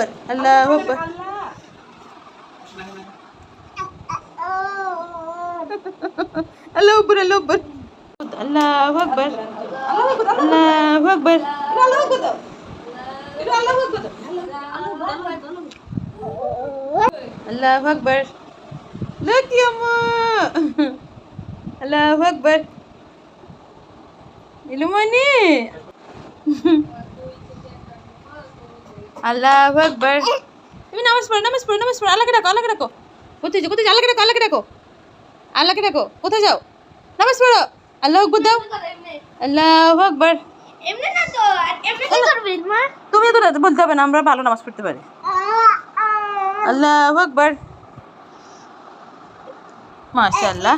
আকবর আল্লাহ আকবর আল্লাহ আকবর আল্লাহ আকবর আল্লাহ আকবর আল্লাহ আকবর আল্লাহ আকবর lucky আম্মা আল্লাহ আকবর ইলুমনি আল্লাহ আকবর। তুমি নামাজ পড়ো নামাজ পড়ো নামাজ পড়ো। আল্লাহকে ডাকো আল্লাহকে ডাকো। কোথায় যাও কোথায় আল্লাহকে ডাকো আল্লাহকে ডাকো। আল্লাহকে ডাকো কোথায় যাও? নামাজ পড়ো। আল্লাহ আকবর দাও। আল্লাহ আকবর। এমনি না তো এমনি কি করবি মা। তুমি তো বলতে হবে না আমরা ভালো নামাজ পড়তে পারি। আল্লাহ আকবর। মাশাআল্লাহ।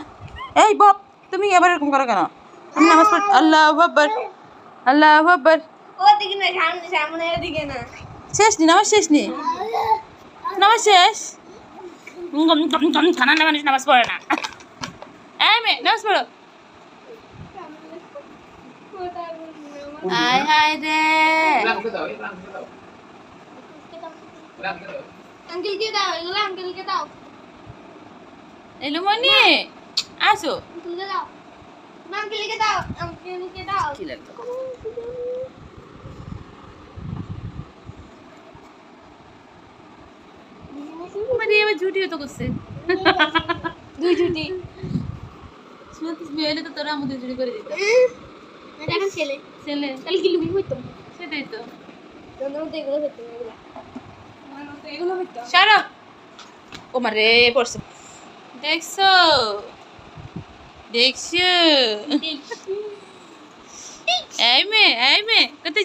এই বপ তুমি এবার এরকম করো কেন? আমি নামাজ পড় আল্লাহ আকবর। আল্লাহ আকবর। ওদিকে না সামনে সামনে না। শেষ নি নামাজ শেষ নি? নামাজ শেষ? খানা না মানুষ নামাজ পড়ে না। এই মে নামাজ পড়ো। হায় হায় রে। আঙ্কেলকে দাও এগুলো আঙ্কেলকে দাও। এলো মনি আসো। দাও আঙ্কেলকে দাও আঙ্কেলকে দাও। কি লাগতো ঝুটিও তো করছে। দুই জুটি। শুনতিস মেয়ে তো তোরা আমাদের ঝুটি করে দিত। এটা এখন ছেলে। ছেলে। তাহলে কি লুবি হইতো সেটাই তো। তোমরা এগুলো হইতো এগুলো। এগুলো হইতো সারা। ও মারে পড়ছে দেখছ? দেখছ? এই মে এই মে কোথায়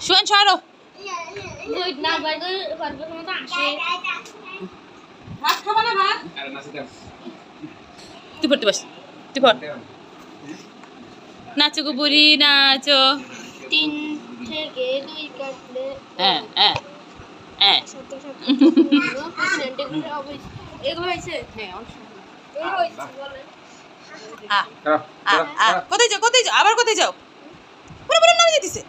শুন ছাড়ো ভাত খাবা না নাচো গো নাচো তিন থেকে দুই কাটলে হ্যাঁ হ্যাঁ হ্যাঁ হ্যাঁ আ আ আ কোথায় যাও কোথায় যাও? আবার কোথায় যাও? পুরো পুরো নামে যেতেছে।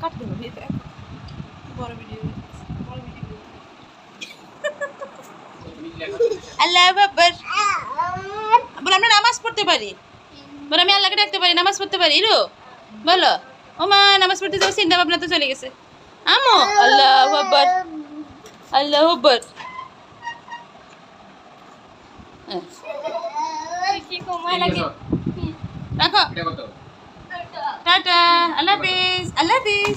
কাট দেবো বড় ভিডিও আল্লাহ আকবার। বলে আমরা নামাজ পড়তে পারি। বলে আমি আল্লাহকে ডাকতে পারি নামাজ পড়তে পারি। রো বলো। ও মা নামাজ পড়তে যাব চিন্তা ভাবনা তো চলে গেছে। আমো আল্লাহ রাখো। টাটা আল্লাহ হাফিজ। আল্লাহ হাফিজ।